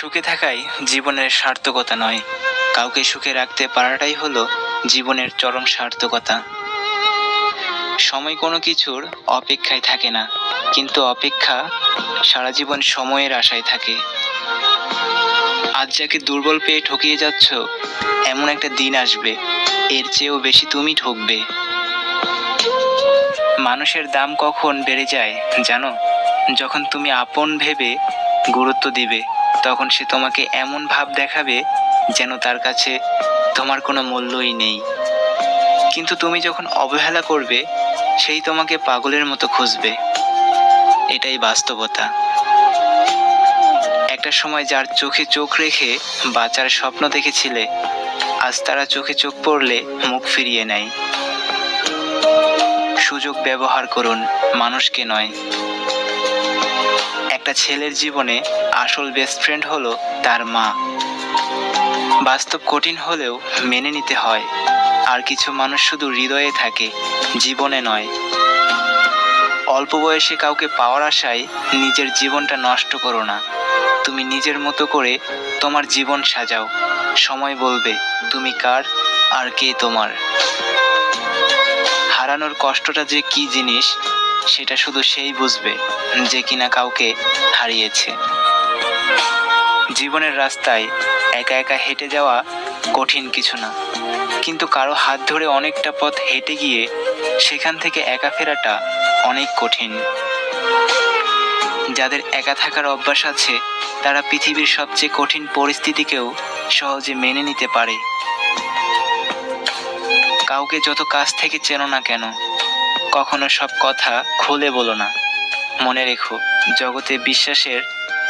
সুখে থাকাই জীবনের সার্থকতা নয়। কাউকে সুখে রাখতে পারাটাই হলো জীবনের চরম সার্থকতা। সময় কোনো কিছুর অপেক্ষায় থাকে না, কিন্তু অপেক্ষা সারা জীবন সময়ের আশায় থাকে। আজ যাকে দুর্বল পেয়ে ঠকিয়ে যাচ্ছ, এমন একটা দিন আসবে, এর চেয়েও বেশি তুমি ঠকবে। মানুষের দাম কখন বেড়ে যায় জানো? যখন তুমি আপন ভেবে গুরুত্ব দিবে। তখন সে তোমাকে এমন ভাব দেখাবে যেন তার কাছে তোমার কোনো মূল্যই নেই। কিন্তু তুমি যখন অবহেলা করবে, সেই তোমাকে পাগলের মতো খুঁজবে। এটাই বাস্তবতা। একটা সময় যার চোখে চোখ রেখে বাঁচার স্বপ্ন দেখেছিলে, আজ তারা চোখে চোখ পড়লে মুখ ফিরিয়ে নেয়। সুযোগ ব্যবহার করুন, মানুষকে নয়। একটা ছেলের জীবনে আসল বেস্ট ফ্রেন্ড হলো তার মা। বাস্তব কঠিন হলেও মেনে নিতে হয়। আর কিছু মানুষ শুধু হৃদয়ে থাকে, জীবনে নয়। অল্প বয়সে কাউকে পাওয়ার আশায় নিজের জীবনটা নষ্ট করো না। তুমি নিজের মতো করে তোমার জীবন সাজাও। সময় বলবে, তুমি কার আর কে তোমার? হারানোর কষ্টটা যে কি জিনিস সেটা শুধু সেই বুঝবে যে কিনা কাউকে হারিয়েছে। জীবনের রাস্তায় একা একা হেঁটে যাওয়া কঠিন কিছু না। কিন্তু কারও হাত ধরে অনেকটা পথ হেঁটে গিয়ে সেখান থেকে একা ফেরাটা অনেক কঠিন। যাদের একা থাকার অভ্যাস আছে, তারা পৃথিবীর সবচেয়ে কঠিন পরিস্থিতিকেও সহজে মেনে নিতে পারে। কাউকে যত কাছ থেকে চেনো না কেন কখনো সব কথা খুলে বলো না। মনে রেখো, জগতে বিশ্বাসের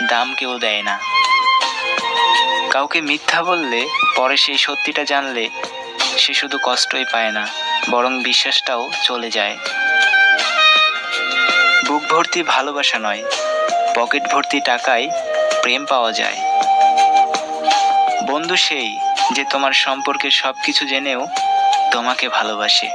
দাম কেউ দেয় না। কাউকে মিথ্যা বললে পরে সেই সত্যিটা জানলে সে শুধু কষ্টই পায় না, বরং বিশ্বাসটাও চলে যায়। বুক ভর্তি ভালোবাসা নয়, পকেট ভর্তি টাকায় প্রেম পাওয়া যায়। বন্ধু সেই যে তোমার সম্পর্কে সব কিছু জেনেও তোমাকে ভালোবাসে।